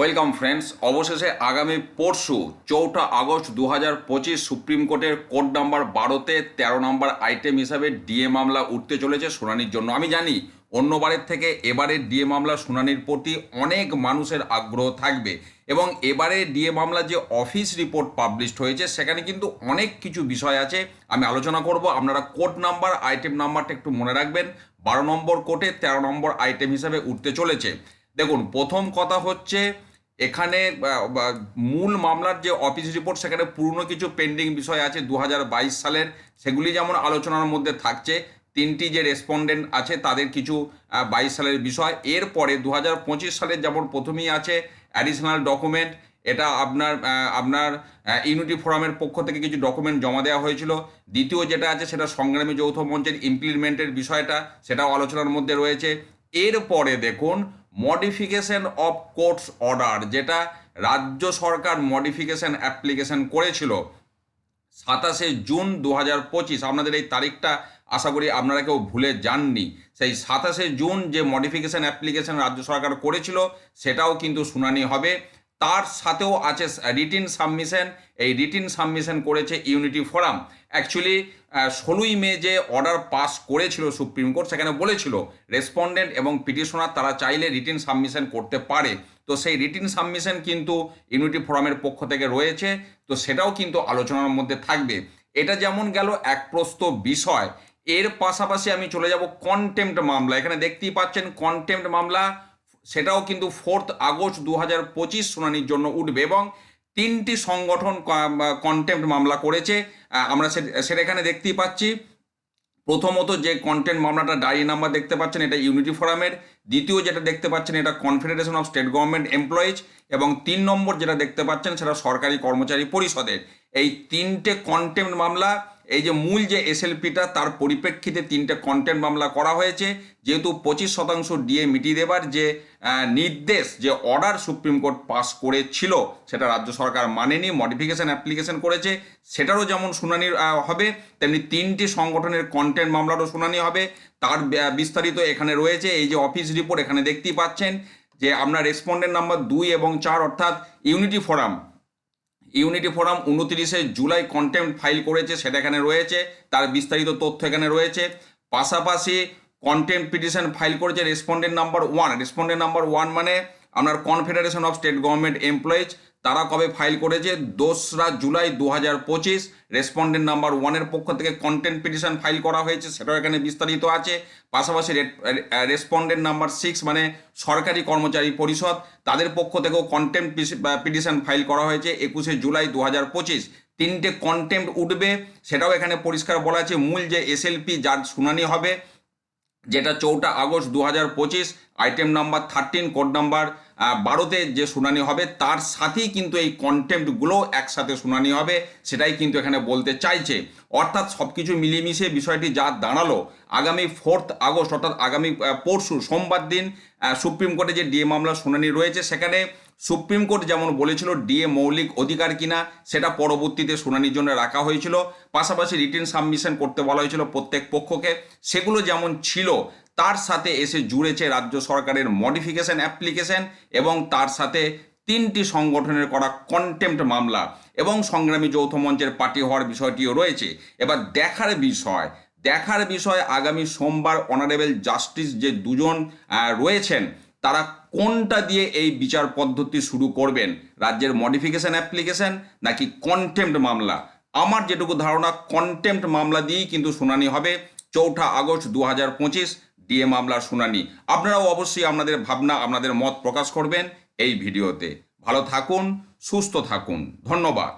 Welcome friends, অবশেষে আগামী পরশু, চৌঠা আগস্ট দু হাজার পঁচিশ সুপ্রিম কোর্টের কোড নাম্বার বারোতে তেরো নম্বর আইটেম হিসাবে ডিএ মামলা উঠতে চলেছে শুনানির জন্য। আমি জানি অন্যবারের থেকে এবারে ডিএ মামলা শুনানির প্রতি অনেক মানুষের আগ্রহ থাকবে এবং এবারে ডিএ মামলা যে অফিস রিপোর্ট পাবলিশড হয়েছে, সেখানে কিন্তু অনেক কিছু বিষয় আছে। আমি আলোচনা করব, আপনারা কোড নাম্বার, আইটেম নাম্বারটা একটু মনে রাখবেন। বারো নম্বর কোর্টে তেরো নম্বর আইটেম হিসাবে উঠতে চলেছে। দেখুন, প্রথম কথা হচ্ছে এখানে মূল মামলার যে অফিস রিপোর্ট সেখানে পুরনো কিছু পেন্ডিং বিষয় আছে দু হাজার বাইশ সালের। সেগুলি যেমন আলোচনার মধ্যে থাকছে, তিনটি যে রেসপন্ডেন্ট আছে, তাদের কিছু বাইশ সালের বিষয়। এরপরে দু হাজার পঁচিশ সালের যেমন প্রথমেই আছে অ্যাডিশনাল ডকুমেন্ট এটা আপনার আপনার ইউনিটি ফোরামের পক্ষ থেকে কিছু ডকুমেন্ট জমা দেওয়া হয়েছিল। দ্বিতীয় যেটা আছে, সেটা সংগ্রামী যৌথ মঞ্চের ইমপ্লিমেন্টের বিষয়টা, সেটাও আলোচনার মধ্যে রয়েছে। এরপরে দেখুন মডিফিকেশন অফ কোর্টস অর্ডার যেটা রাজ্য সরকার মডিফিকেশন অ্যাপ্লিকেশন করেছিল সাতাশে জুন দু হাজার পঁচিশ। আপনাদের এই তারিখটা আশা করি আপনারা কেউ ভুলে যাননি। সেই সাতাশে জুন যে মডিফিকেশন অ্যাপ্লিকেশন রাজ্য সরকার করেছিল, সেটাও কিন্তু শুনানি হবে। তার সাথেও আছে রিটিন সাবমিশন এই রিটিন সাবমিশন করেছে ইউনিটি ফোরাম অ্যাকচুয়ালি ষোলোই মে যে অর্ডার পাস করেছিল সুপ্রিম কোর্ট সেখানে বলেছিল রেসপন্ডেন্ট এবং পিটিশনার তারা চাইলে রিটিন সাবমিশন করতে পারে। তো সেই রিটিন সাবমিশন কিন্তু ইউনিটি ফোরামের পক্ষ থেকে রয়েছে, তো সেটাও কিন্তু আলোচনার মধ্যে থাকবে। এটা যেমন গেল এক প্রস্ত বিষয়। এর পাশাপাশি আমি চলে যাব কন্টেম্পট মামলা। এখানে দেখতেই পাচ্ছেন কন্টেম্পট মামলা সেটাও কিন্তু ফোর্থ আগস্ট দু হাজার পঁচিশ শুনানির জন্য উঠবে এবং তিনটি সংগঠন কন্টেম্প মামলা করেছে। আমরা সেটা এখানে দেখতেই পাচ্ছি। প্রথমত যে কন্টেন্ট মামলাটা ডায়েরি নাম্বার দেখতে পাচ্ছেন, এটা ইউনিটি ফোরামের দ্বিতীয় যেটা দেখতে পাচ্ছেন, এটা confederation of state government employees এবং তিন নম্বর যেটা দেখতে পাচ্ছেন সেটা সরকারি কর্মচারী পরিষদের। এই তিনটে কন্টেম্ট মামলা, এই যে মূল যে এসএলপিটা তার পরিপ্রেক্ষিতে তিনটে কন্টেন্ট মামলা করা হয়েছে। যেহেতু পঁচিশ শতাংশ ডিএ মিটিয়ে দেবার যে নির্দেশ, যে অর্ডার সুপ্রিম কোর্ট পাস করেছিল, সেটা রাজ্য সরকার মানেনি মডিফিকেশন অ্যাপ্লিকেশন করেছে, সেটারও যেমন শুনানি হবে, তেমনি তিনটি সংগঠনের কন্টেন্ট মামলারও শুনানি হবে। তার বিস্তারিত এখানে রয়েছে, এই যে অফিস রিপোর্ট এখানে দেখতেই পাচ্ছেন। যে আপনার রেসপন্ডেন্ট নাম্বার দুই এবং চার অর্থাৎ ইউনিটি ফোরাম ইউনিটি ফোরাম উনত্রিশে জুলাই কন্টেম্প ফাইল করেছে, সেটা এখানে রয়েছে, তার বিস্তারিত তথ্য এখানে রয়েছে। পাশাপাশি কন্টেম্প পিটিশন ফাইল করেছে respondent number one respondent number one মানে আপনার confederation of state government employees তারা কবে ফাইল করেছে? দোসরা জুলাই দু হাজার পঁচিশ রেসপন্ডেন্ট নাম্বার ওয়ানের পক্ষ থেকে কন্টেন্ট পিটিশন ফাইল করা হয়েছে, সেটাও এখানে বিস্তারিত আছে। পাশাপাশি রেসপন্ডেন্ট নাম্বার সিক্স মানে সরকারি কর্মচারী পরিষদ, তাদের পক্ষ থেকেও কন্টেম্প পিটিশন ফাইল করা হয়েছে একুশে জুলাই দু হাজার পঁচিশ। তিনটে কন্টেম্প উঠবে, সেটাও এখানে পরিষ্কার বলা আছে। মূল যে এসএলপি যার শুনানি হবে যেটা চৌঠা আগস্ট দু হাজার পঁচিশ item number thirteen code number বারোতে যে শুনানি হবে, তার সাথেই কিন্তু এই কন্টেম্পটগুলো একসাথে শুনানি হবে, সেটাই কিন্তু এখানে বলতে চাইছে। অর্থাৎ সব কিছু মিলিয়ে বিষয়টি যা দাঁড়াল, আগামী ফোর্থ আগস্ট, অর্থাৎ আগামী পরশু, সোমবার দিন সুপ্রিম কোর্টে যে ডিএ মামলা শুনানি রয়েছে, সেখানে সুপ্রিম কোর্ট যেমন বলেছিল ডিএ মৌলিক অধিকার কিনা, সেটা পরবর্তীতে শুনানির জন্য রাখা হয়েছিল। পাশাপাশি রিটেন সাবমিশন করতে বলা হয়েছিল প্রত্যেক পক্ষকে। সেগুলো যেমন ছিল, তার সাথে এসে জুড়েছে রাজ্য সরকারের মডিফিকেশন অ্যাপ্লিকেশন এবং তার সাথে তিনটি সংগঠনের করা কন্টেম্পট মামলা এবং সংগ্রামী যৌথ মঞ্চের পার্টি হওয়ার বিষয়টিও রয়েছে। এবার দেখার বিষয় দেখার বিষয় আগামী সোমবার অনারেবল জাস্টিস যে দুজন রয়েছেন তারা কোনটা দিয়ে এই বিচার পদ্ধতি শুরু করবেন? রাজ্যের মডিফিকেশন অ্যাপ্লিকেশন নাকি কন্টেম্পট মামলা? আমার যেটুকু ধারণা কন্টেম্পট মামলা দিয়েই কিন্তু শুনানি হবে। চৌঠা আগস্ট দু হাজার পঁচিশ ডিএ মামলার শুনানি। আপনারাও অবশ্যই আপনাদের ভাবনা, আপনাদের মত প্রকাশ করবেন এই ভিডিওতে। ভালো থাকুন, সুস্থ থাকুন। ধন্যবাদ।